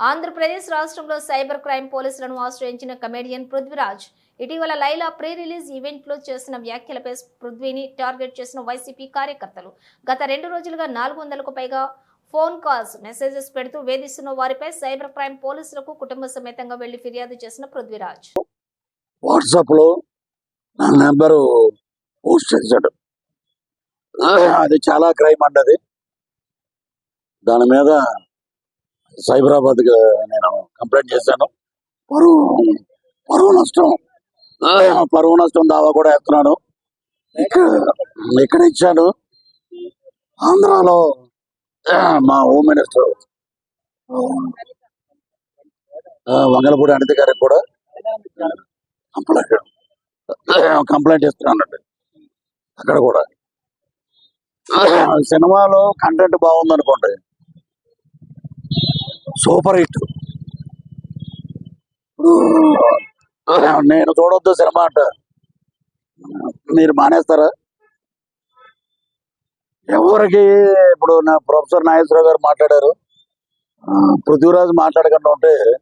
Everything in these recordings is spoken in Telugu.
ఆంధ్రప్రదేశ్ రాష్ట్రంలో సైబర్ క్రైమ్ పోలీసులను ఆశ్రయించిన కమెడియన్ పృథ్వీరాజ్ ఇటీవల లైలా ప్రీ రిలీజ్ ఈవెంట్లో చేసిన వ్యాఖ్యలపై పృథ్వీని టార్గెట్ చేసిన వైసీపీ కార్యకర్తలు. గత రెండు రోజులుగా నాలుగు వందలకు పైగా ఫోన్ కాల్స్ మెసేజెస్ పెడుతూ వేధిస్తున్న వారిపై సైబర్ క్రైమ్ పోలీసులకు కుటుంబ సమేతంగా వెళ్ళి ఫిర్యాదు చేసిన పృథ్వీరాజ్. వాట్సాప్లో నా నెంబరు పోస్ట్ చేశాడు. అది చాలా క్రైమ్ అండి దాని మీద సైబరాబాద్కి నేను కంప్లైంట్ చేశాను. పరువు పరువు నష్టం. పరువు నష్టం దావా కూడా ఎత్తున్నాను. ఇక్కడ ఇక్కడ ఇచ్చాను. ఆంధ్రాలో మా హోమ్ మినిస్టర్ వంగలపూడి అనిత గారికి కూడా కంప్లైంట్ కంప్లైంట్ ఇస్తున్నానండి అక్కడ కూడా. సినిమాలో కంటెంట్ బాగుంది అనుకోండి సూపర్ హిట్. నేను చూడొద్దు సినిమా అంట. మీరు మానేస్తారా? ఎవరికి ఇప్పుడు నా ప్రొఫెసర్ నాగేశ్వరరావు గారు మాట్లాడారు. ఆ, పృథ్వీరాజ్ మాట్లాడకుండా ఉంటే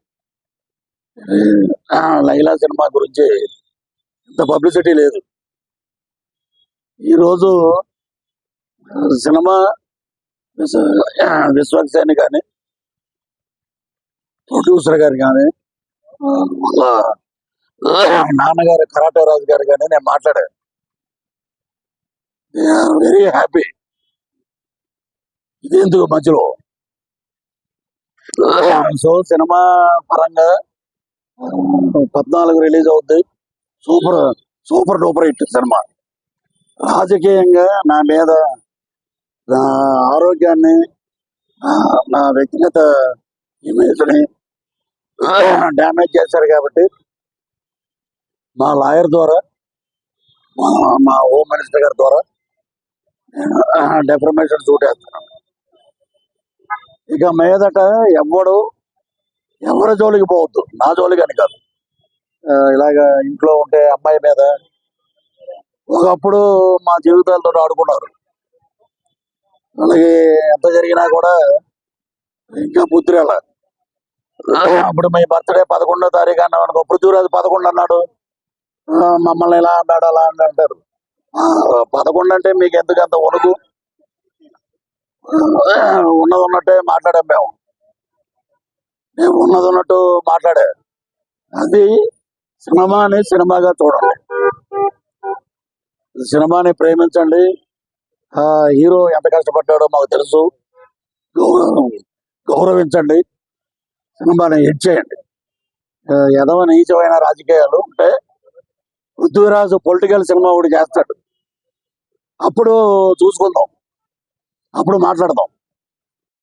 ఆ, లైలా సినిమా గురించి ఇంత పబ్లిసిటీ లేదు. ఈరోజు సినిమా విశ్వ- విశ్వక్ కానీ ప్రొడ్యూసర్ గారు కానీ నాన్నగారు కరాటే రాజు గారు కానీ నేను మాట్లాడాను. వెరీ హ్యాపీ ఇది ఎందుకు మధ్యలో? సో సినిమా పరంగా పద్నాలుగు రిలీజ్ అవుద్ది. Super super duper hit cinema. రాజకీయంగా నా మీద నా ఆరోగ్యాన్ని నా వ్యక్తిగత ఇమేజ్ని డ్యామేజ్ చేశారు కాబట్టి మా లాయర్ ద్వారా మా మా హోమ్ మినిస్టర్ గారి ద్వారా డెఫర్మేషన్ సూట్ వేస్తున్నాను ఇక మీదట ఎవడు ఎవరి జోలికి పోవద్దు. నా జోలికి అని కాదు. ఇలాగ ఇంట్లో ఉంటే అమ్మాయి మీద ఒకప్పుడు మా జీవితాలతో ఆడుకున్నారు. వాళ్ళకి ఎంత జరిగినా కూడా ఇంకా బుద్ధి రాల అప్పుడు మీ బర్త్డే పదకొండో తారీఖు అన్నాం అనుకో పృథ్వీరాజు పదకొండు అన్నాడు. మమ్మల్ని ఇలా అన్నాడు అలా అని అంటారు. పదకొండు అంటే మీకు ఎందుకు అంత వణుకు? ఉన్నది ఉన్నట్టే మాట్లాడాం మేము. మేము ఉన్నది ఉన్నట్టు మాట్లాడే. అది సినిమాని సినిమాగా చూడండి. సినిమాని ప్రేమించండి. ఆ హీరో ఎంత కష్టపడ్డాడో మాకు తెలుసు. గౌరవం గౌరవించండి. మనం హిట్ చేయండి. ఆ, ఎదవ నీచమైన రాజకీయాలు ఉంటే పృథ్వీరాజు పొలిటికల్ సినిమా ఒకటి చేస్తాడు. అప్పుడు చూసుకుందాం. అప్పుడు మాట్లాడదాం.